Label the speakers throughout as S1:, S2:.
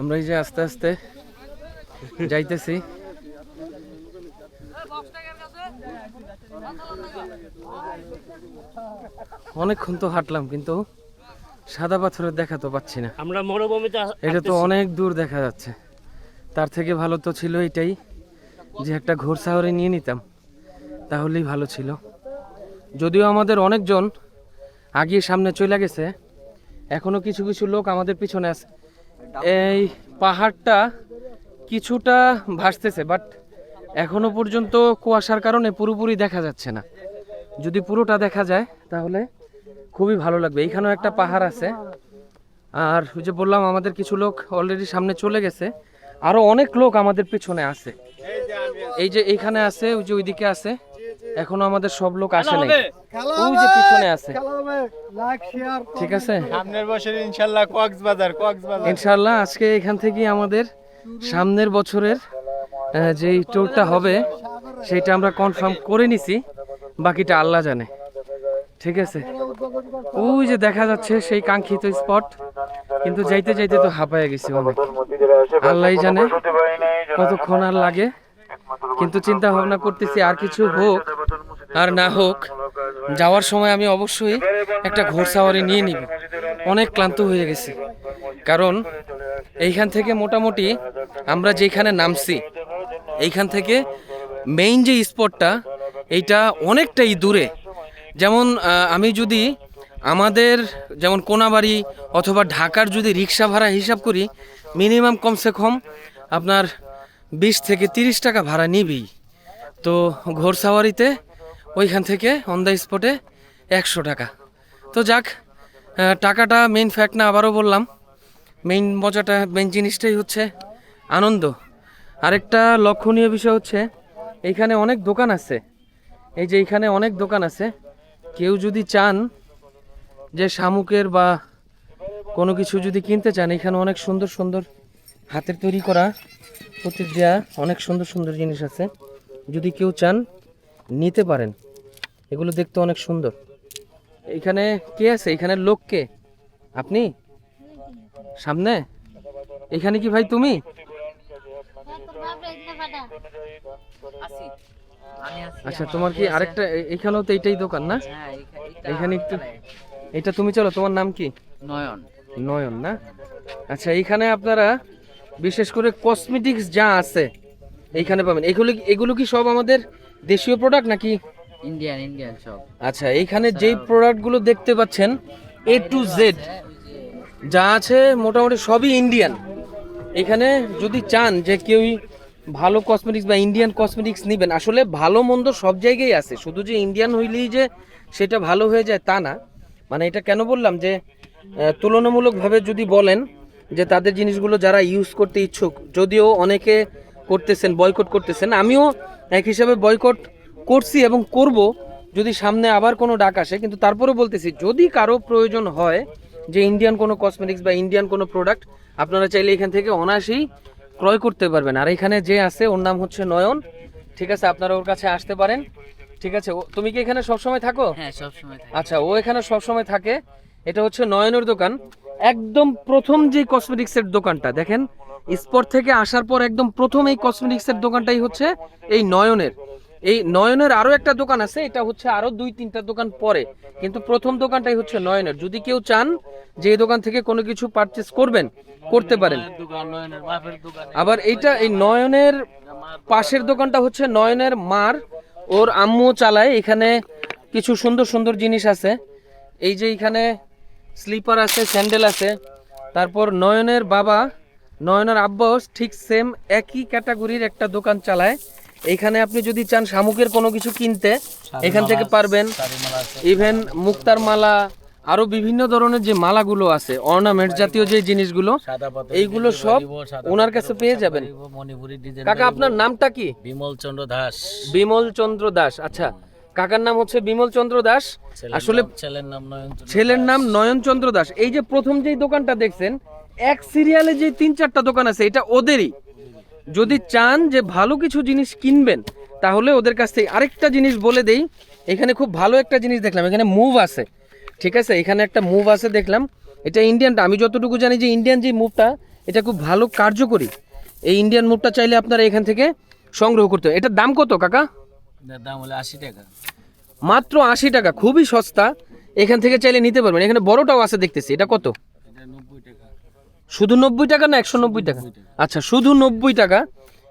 S1: আমরা এই যে আস্তে আস্তে যাইতেছি। অনেকক্ষণ তো হাঁটলাম কিন্তু সাদা পাথরের দেখা তো পাচ্ছি না।
S2: আমরা মরুভূমিতে
S1: এটা তো অনেক দূর দেখা যাচ্ছে। তার থেকে ভালো তো ছিল এটাই যে একটা ঘোরসাহরে নিয়ে নিতাম তাহলেই ভালো ছিল। যদিও আমাদের অনেকজন আগিয়ে সামনে চলে গেছে এখনও কিছু কিছু লোক আমাদের পিছনে আছে এই পাহাড়টা কিছুটা ভাসতেছে বাট এখনও পর্যন্ত কুয়াশার কারণে পুরোপুরি দেখা যাচ্ছে না। যদি পুরোটা দেখা যায়, তাহলে খুবই ভালো লাগবে। এইখানেও একটা পাহাড় আছে। আর ওই যে বললাম, আমাদের কিছু লোক অলরেডি সামনে চলে গেছে। আরও অনেক লোক আমাদের পিছনে আছে। এই যে এইখানে আছে, ওই যে ওইদিকে আছে। এখনও আমাদের সব লোক আসে নাই। ওই যে পিছনে আছে। ঠিক আছে?
S3: সামনের বছর ইনশাল্লাহ কক্সবাজার কক্সবাজার।
S1: ইনশাল্লাহ আজকে এখান থেকে আমাদের সামনের বছরের আহ, যেই ট্যুরটা হবে সেটা আমরা কনফার্ম করে নিছি। বাকিটা আল্লাহ জানে। ঠিক আছে? ওই যে দেখা যাচ্ছে সেই কাঙ্ক্ষিত স্পট কিন্তু যাইতে যাইতে তো হাঁপায় গেছি অনেক। আল্লাহই জানে কতক্ষণ আর লাগে। কিন্তু চিন্তা ভাবনা করতেছি আর কিছু হোক। আর না হোক, যাওয়ার সময় আমি অবশ্যই একটা ঘোড়সাওয়ারি নিয়ে নিব। অনেক ক্লান্ত হয়ে গেছি। কারণ এইখান থেকে মোটামুটি আমরা যেখানে নামছি, এইখান থেকে মেইন যে স্পটটা এইটা অনেকটাই দূরে। যেমন আমি যদি আমাদের যেমন কোনাবাড়ি অথবা ঢাকার যদি রিক্সা ভাড়া হিসাব করি মিনিমাম কমসে কম আপনার বিশ থেকে তিরিশ টাকা ভাড়া নিবি। তো ঘোড়সাওয়ারিতে ওইখান থেকে অন দ্য স্পটে একশো টাকা। তো যাক টাকাটা মেইন ফ্যাক্ট না, আবারও বললাম মেইন মজাটা মেইন জিনিসটাই হচ্ছে আনন্দ। আরেকটা লক্ষণীয় বিষয় হচ্ছে এইখানে অনেক দোকান আছে। এই যে এইখানে অনেক দোকান আছে। কেউ যদি চান যে শামুকের বা কোনো কিছু যদি কিনতে চান, এখানে অনেক সুন্দর সুন্দর হাতের তৈরি করা প্রতিক্রিয়া, অনেক সুন্দর সুন্দর জিনিস আছে। যদি কেউ চান নিতে পারেন। এগুলো দেখতে অনেক সুন্দর। এখানে কে আছে? এখানে লোক কে? আপনি? সামনে? এখানে কি ভাই তুমি? আচ্ছা তোমার কি আরেকটা এখানেও তো এইটাই দোকান না? এখানে একটু এটা তুমি চলো তোমার নাম কি?
S4: নয়ন।
S1: নয়ন না? আচ্ছা এইখানে আপনারা বিশেষ করে কসমেটিক্স যা আছে এইখানে পাবেন। এগুলো এগুলো কি সব আমাদের দেশীয় প্রোডাক্ট নাকি?
S4: ইন্ডিয়ান ইন্ডিয়ান সব
S1: আচ্ছা এইখানে যেই প্রোডাক্টগুলো দেখতে পাচ্ছেন এ টু জেড যা। আছে মোটামুটি সবই ইন্ডিয়ান এখানে যদি চান যে কেউই ভালো কসমেটিক্স বা ইন্ডিয়ান কসমেটিক্স নেবেন আসলে ভালো মন্দ সব জায়গায় আছে। শুধু যে ইন্ডিয়ান হইলেই যে সেটা ভালো হয়ে যায় তা না। মানে এটা কেন বললাম যে তুলনামূলকভাবে যদি বলেন যে তাদের জিনিসগুলো যারা ইউজ করতে ইচ্ছুক যদিও অনেকে করতেছেন বয়কট করতেছেন আমিও এক হিসাবে বয়কট করছি এবং করব যদি সামনে আবার কোনো ডাক আসে কিন্তু তারপরে বলতেছি যদি কারও প্রয়োজন হয় যে ইন্ডিয়ান কোনো কসমেটিক্স বা ইন্ডিয়ান কোনো প্রোডাক্ট আপনারা চাইলে এখান থেকে অনায়াসেই ক্রয় করতে পারবেন। আর এখানে যে আছে ওর নাম হচ্ছে নয়ন। ঠিক আছে আপনারা ওর কাছে আসতে পারেন। ঠিক আছে ও- তুমি কি এখানে সবসময় থাকো?
S4: হ্যাঁ সব সময়
S1: আচ্ছা ও এখানে সবসময় থাকে। এটা হচ্ছে নয়নের দোকান। একদম প্রথম যে কসমেটিক্সের দোকানটা দেখেন স্পট থেকে আসার পর একদম প্রথম এই কসমেটিক্সের দোকানটাই হচ্ছে এই নয়নের। এই নয়নের আরও একটা দোকান আছে, এটা হচ্ছে আরও দুই তিনটা দোকান পরে। কিন্তু প্রথম দোকানটাই হচ্ছে নয়নের। যদি কেউ চান যে এই দোকান থেকে কোনো কিছু পারচেস করবেন, করতে পারেন। আবার এইটা এই নয়নের পাশের দোকানটা হচ্ছে নয়নের মার, ওর আম্মু চালায়। এখানে কিছু সুন্দর সুন্দর জিনিস আছে। এই যে এখানে স্লিপার আছে, স্যান্ডেল আছে। তারপর নয়নের বাবা নয়নের আব্বাও ঠিক সেম একই ক্যাটাগরির একটা দোকান চালায়। এখানে আপনি যদি চান শামুকের কোনো কিছু কিনতে এখান থেকে পারবেন। ইভেন মুক্তার মালা আরও বিভিন্ন ধরনের যে মালাগুলো আছে অর্নামেন্ট জাতীয় যে জিনিসগুলো এইগুলো সব ওনার কাছে পেয়ে যাবেন। কাকা আপনার নামটা কি?
S2: বিমল চন্দ্র দাস।
S1: বিমল চন্দ্র দাস আচ্ছা। কাকার নাম হচ্ছে বিমল চন্দ্র দাস। আসলে
S2: ছেলের নাম নয়ন
S1: ছেলের নাম নয়ন চন্দ্র দাস। এই যে প্রথম যেই দোকানটা দেখছেন এক সিরিয়ালে যে তিন চারটা দোকান আছে এটা ওদেরই। যদি চান যে ভালো কিছু জিনিস কিনবেন তাহলে ওদের কাছ থেকে আরেকটা জিনিস বলে দেই। এখানে খুব ভালো একটা জিনিস দেখলাম এখানে মুভ আছে। ঠিক আছে? এখানে একটা মুভ আছে দেখলাম। এটা ইন্ডিয়ানটা আমি যতটুকু জানি যে ইন্ডিয়ান যে মুভটা এটা খুব ভালো কার্যকরী। এই ইন্ডিয়ান মুভটা চাইলে আপনারা এখান থেকে সংগ্রহ করতে হবে এটার দাম কত কাকা?
S2: দাম হলো আশি টাকা।
S1: মাত্র আশি টাকা খুবই সস্তা। এখান থেকে চাইলে নিতে পারবেন। এখানে বড়টাও আছে দেখতেছি এটা কত? শুধু নব্বই টাকা না একশো নব্বই টাকা? আচ্ছা শুধু নব্বই টাকা।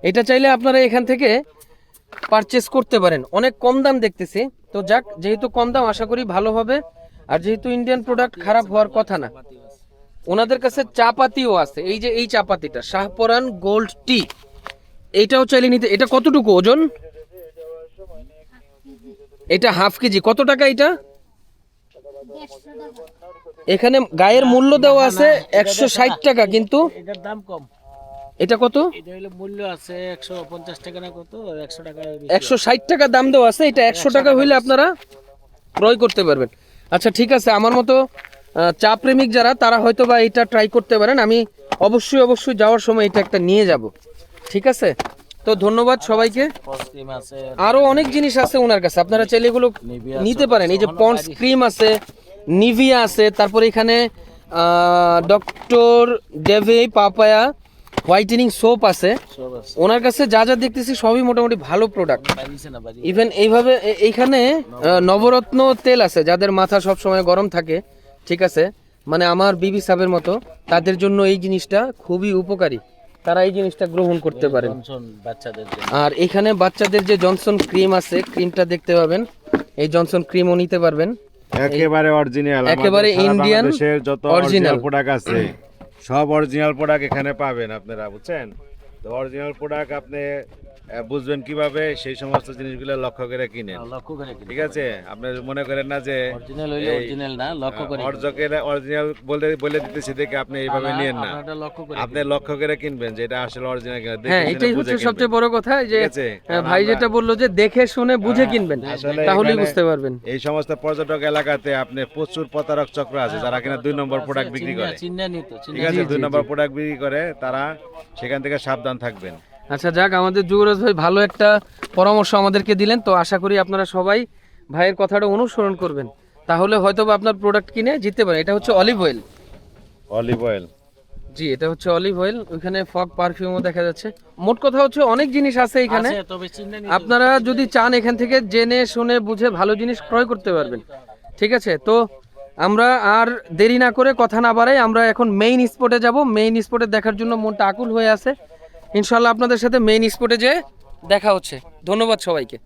S1: এটা চাইলে আপনারা এখান থেকে পারচেস করতে পারেন। অনেক কম দাম দেখতেছি। তো যাক, যেহেতু কম দাম, আশা করি ভালো হবে। আর যেহেতু ইন্ডিয়ান প্রোডাক্ট খারাপ হওয়ার কথা না, ওনাদের কাছে চাপাতিও আছে। এই যে এই চাপাতিটা, শাহপরান গোল্ড টি এইটাও চাইলে নিতে, এটা কতটুকু ওজন? এটা হাফ কেজি। কত টাকা এটা? এখানে গায়ের মূল্য দেওয়া আছে একশো ষাট টাকা কিন্তু
S2: এটার দাম কম।
S1: এটা কত?
S2: এটা হলো মূল্য আছে একশো পঞ্চাশ টাকা না কত? একশো টাকা
S1: একশো ষাট টাকা দাম দেওয়া আছে এটা একশো টাকা হইলে আপনারা ক্রয় করতে পারবেন। আচ্ছা ঠিক আছে আমার মতো চা প্রেমিক যারা তারা হয়তো বা এটা ট্রাই করতে পারেন। আমি অবশ্যই অবশ্যই যাওয়ার সময় এটা একটা নিয়ে যাব। ঠিক আছে? তো ধন্যবাদ সবাইকে। আরও অনেক জিনিস আছে ওনার কাছে। আপনারা চাইলে এগুলো নিতে পারেন। এই যে পন্ডস ক্রিম আছে নিভিয়া আছে তারপরে এখানে doctor Davey papaya whitening soap আছে। ওনার কাছে যা যা দেখতেছি সবই মোটামুটি ভালো প্রোডাক্ট ইভেন এইভাবে এইখানে নবরত্ন। তেল আছে যাদের মাথা সব সময় গরম থাকে ঠিক আছে? মানে আমার বিবি সাবের মতো তাদের জন্য এই জিনিসটা খুবই উপকারী। তারা এই জিনিসটা গ্রহণ করতে পারেন। আর এখানে বাচ্চাদের যে জনসন ক্রিম আছে ক্রিমটা দেখতে পাবেন। এই জনসন ক্রিমও নিতে পারবেন।
S3: একেবারে অরিজিনাল
S1: একেবারে দেশের
S3: যত অরিজিনাল প্রোডাক্ট আছে সব অরিজিনাল প্রোডাক্ট এখানে পাবেন আপনারা বুঝছেন? তো অরিজিনাল প্রোডাক্ট আপনি বুঝবেন কীভাবে সেই সমস্ত জিনিসগুলো লক্ষ্য করে কিনেন।
S2: লক্ষ্য করে কিনে
S3: ঠিক আছে? আপনি মনে করেন না যে
S2: অরিজিনাল হইলে অরিজিনাল না লক্ষ্য করে
S3: অর্জকের অরিজিনাল বলে বলে দিতেছি দেখে আপনি এইভাবে নিয়েন না। আপনি লক্ষ্য করে কিনবেন যে এটা আসলে অরিজিনাল কিনা
S1: হ্যাঁ এটাই
S3: বুঝে
S1: হচ্ছে
S3: কিনবেন।
S1: সবচেয়ে বড় কথা যে
S3: আছে?
S1: ভাই যেটা বলল যে দেখে শুনে বুঝে কিনবেন তাহলেই বুঝতে পারবেন।
S3: এই সমস্ত পর্যটক এলাকাতে আপনি প্রচুর প্রতারক চক্র আছে যারা কিনা দুই নম্বর প্রোডাক্ট বিক্রি করে। ঠিক আছে? দুই নম্বর প্রোডাক্ট বিক্রি করে তারা সেখান থেকে সাবধান থাকবেন।
S1: আচ্ছা যাক আমাদের যুবরাজ ভাই ভালো একটা পরামর্শ আমাদেরকে দিলেন। তো আশা করি আপনারা সবাই ভাইয়ের কথাটা অনুসরণ করবেন। তাহলে হয়তো বা আপনার প্রোডাক্ট কিনে জিততে পারেন। এটা হচ্ছে অলিভ অয়েল
S3: অলিভ অয়েল
S1: জি এটা হচ্ছে অলিভ অয়েল ওইখানে ফগ পারফিউমও দেখা যাচ্ছে। মোট কথা হচ্ছে অনেক জিনিস আছে এখানে।
S2: তবে
S1: আপনারা যদি চান এখান থেকে জেনে শুনে বুঝে ভালো জিনিস ক্রয় করতে পারবেন। ঠিক আছে? তো আমরা আর দেরি না করে কথা না বাড়াই আমরা এখন মেইন স্পটে যাব। মেইন স্পটে দেখার জন্য মনটা আকুল হয়ে আছে। ইনশাল্লাহ আপনাদের সাথে মেইন স্পটে যে দেখা হচ্ছে। ধন্যবাদ সবাইকে।